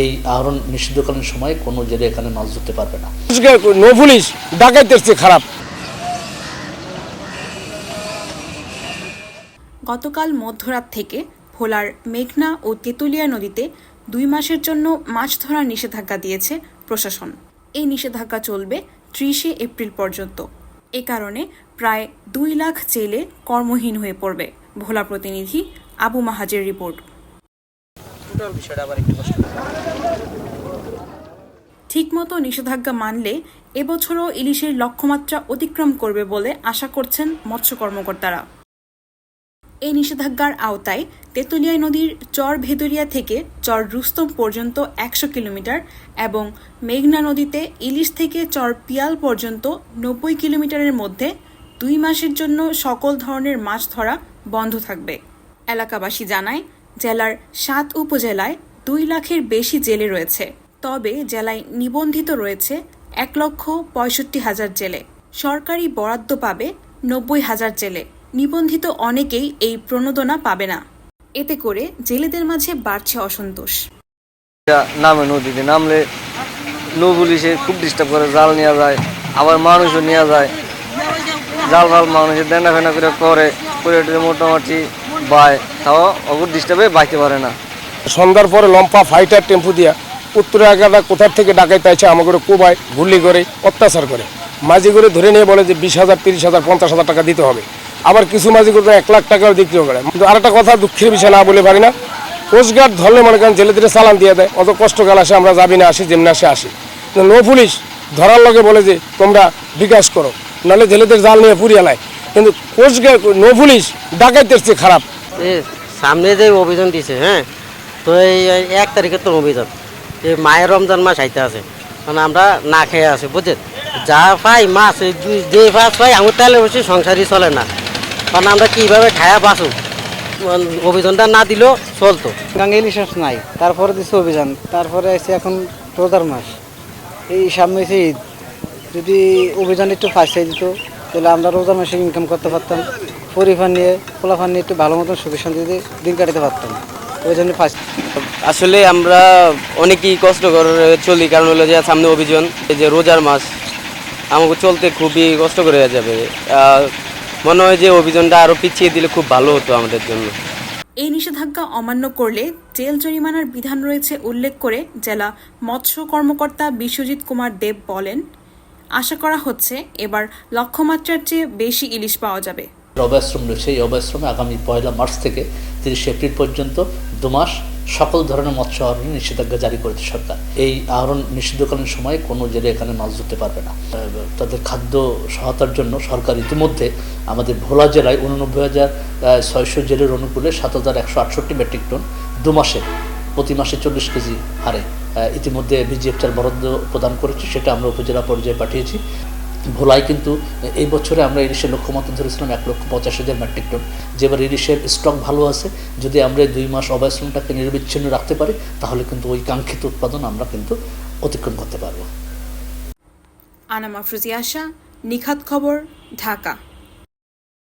এই আহরণ নিষিদ্ধকালীন সময়ে কোনো জেলে এখানে মাছ ধরতে পারবে না। নো পুলিশ চেয়ে খারাপ। গতকাল মধ্যরাত থেকে ভোলার মেঘনা ও তেঁতুলিয়া নদীতে দুই মাসের জন্য মাছ ধরার নিষেধাজ্ঞা দিয়েছে প্রশাসন। এই নিষেধাজ্ঞা চলবে ত্রিশে এপ্রিল পর্যন্ত। এ কারণে প্রায় দুই লাখ জেলে কর্মহীন হয়ে পড়বে ভোলা প্রতিনিধি আবু মাহাজের রিপোর্ট। ঠিকমতো নিষেধাজ্ঞা মানলে এবছরও ইলিশের লক্ষ্যমাত্রা অতিক্রম করবে বলে আশা করছেন মৎস্য কর্মকর্তারা। এই নিষেধাজ্ঞার আওতায় তেঁতুলিয়া নদীর চর ভেদুরিয়া থেকে চর রুস্তম পর্যন্ত একশো কিলোমিটার এবং মেঘনা নদীতে ইলিশ থেকে চর পিয়াল পর্যন্ত নব্বই কিলোমিটারের মধ্যে দুই মাসের জন্য সকল ধরনের মাছ ধরা বন্ধ থাকবে। এলাকাবাসী জানায় জেলার সাত উপজেলায় দুই লাখের বেশি জেলে রয়েছে। তবে জেলায় নিবন্ধিত রয়েছে এক লক্ষ পঁয়ষট্টি হাজার জেলে। সরকারি বরাদ্দ পাবে নব্বই হাজার জেলে। নিবন্ধিত অনেকেই এই প্রণোদনা পাবে না। এতে করে জেলেদের মাঝে বাড়ছে অসন্তোষ। নামে নদীতে নামলে নৌ পুলিশে খুব ডিস্টার্ব করে, জাল নেওয়া যায়, আবার মানুষও নেওয়া যায়। জাল মানুষের দেনা ফেনা করে করে মোটামুটি বায় তাও অগুর ডিস্টার্বে বাইতে পারে না। সন্ধ্যার পরে লম্পা ফাইটার টেম্পু দিয়া উত্তরে এগারোটা কোথার থেকে ডাকাইতে আছে আমাকে কোবায় গুলি করে, অত্যাচার করে। মাঝি করে ধরে নিয়ে বলে যে বিশ হাজার, তিরিশ হাজার, পঞ্চাশ হাজার টাকা দিতে হবে। আবার কিছু মাঝি করে এক লাখ টাকাও বিক্রিও করে। কিন্তু আরেকটা কথা দুঃখের বিষয় না বলে পারি না। কোস্টগার্ড ধরলে মনে করেন জেলেদের চালান দিয়ে দেয়। অত কষ্ট গেল আসে, আমরা যাবি না, আসি, যেমনি আসে, আসি। নো পুলিশ ধরার লগে বলে যে, তোমরা বিকাশ করো। নাহলে জেলেদের জাল নিয়ে পুড়িয়ে লায়। কিন্তু কোস্টগার্ড নো পুলিশ ডাকাইতের চেয়ে খারাপ। এ সামনে যে অভিযান দিছে হ্যাঁ? তো এই এক তারিখের তো অভিযান। এই মায়ের রমজান মাস আইতে আছে। মানে আমরা না খেয়ে আছি বুঝছেন? যা পাই মাছ যে মাছ পাই আমার তাহলে বসে সংসারই চলে না। কারণ আমরা কীভাবে খায়া বাঁচো? মানে অভিযানটা না দিলেও চলতো। গাঙ্গে ইলিশ নাই। তারপরে দিচ্ছে অভিযান। তারপরে আছে এখন রোজার মাস। এই সামনে এসে ঈদ। যদি অভিযান একটু ফাঁসিয়ে দিত তাহলে আমরা রোজার মাসে ইনকাম করতে পারতাম পরিবার নিয়ে পোলাফান নিয়ে একটু ভালো মতন সুখে শান্তিতে দিন কাটাতে পারতাম। ওই জন্য ফাঁসি আসলে আমরা অনেকই কষ্ট করে চলি কারণ হলো যে সামনে অভিযান এই যে রোজার মাস আমাকে চলতে খুবই কষ্ট করে যাবে। মনে হয় যে অভিযানটা আরও পিছিয়ে দিলে খুব ভালো হতো আমাদের জন্য। এই নিষেধাজ্ঞা অমান্য করলে জেল জরিমানার বিধান রয়েছে উল্লেখ করে জেলা মৎস্য কর্মকর্তা বিশ্বজিৎ কুমার দেব বলেন আশা করা হচ্ছে এবার লক্ষ্যমাত্রার চেয়ে বেশি ইলিশ পাওয়া যাবে। অভয়াশ্রম রয়েছে। এই অভয়াশ্রমে আগামী পয়লা মার্চ থেকে তিরিশে এপ্রিল পর্যন্ত দু মাস সকল ধরনের মৎস্য আহরণের নিষেধাজ্ঞা জারি করেছে সরকার। এই আহরণ নিষিদ্ধকালীন সময়ে কোনো জেলে এখানে মাছ ধরতে পারবে না। তাদের খাদ্য সহায়তার জন্য সরকার ইতিমধ্যে আমাদের ভোলা জেলায় উননব্বই হাজার ছয়শো জেলের অনুকূলে সাত হাজার একশো আটষট্টি মেট্রিক টন দু মাসে প্রতি মাসে চল্লিশ কেজি হারে ইতিমধ্যে বিজিএফটার বরাদ্দ প্রদান করেছে, সেটা আমরা উপজেলা পর্যায়ে পাঠিয়েছি। ভোলায় কিন্তু এই বছরে আমরা ইলিশের লক্ষ্যমাত্রা ধরেছিলাম এক লক্ষ পঁচাশি হাজার মেট্রিক টন। যেবার ইলিশের স্টক ভালো আছে, যদি আমরা দুই মাস অবয়শ্রমটাকে নির্বিচ্ছিন্ন রাখতে পারি, তাহলে কিন্তু ওই কাঙ্ক্ষিত উৎপাদন আমরা কিন্তু অতিক্রম করতে পারব। আনামা ফ্রুজি আশা, নিখাত খবর, ঢাকা।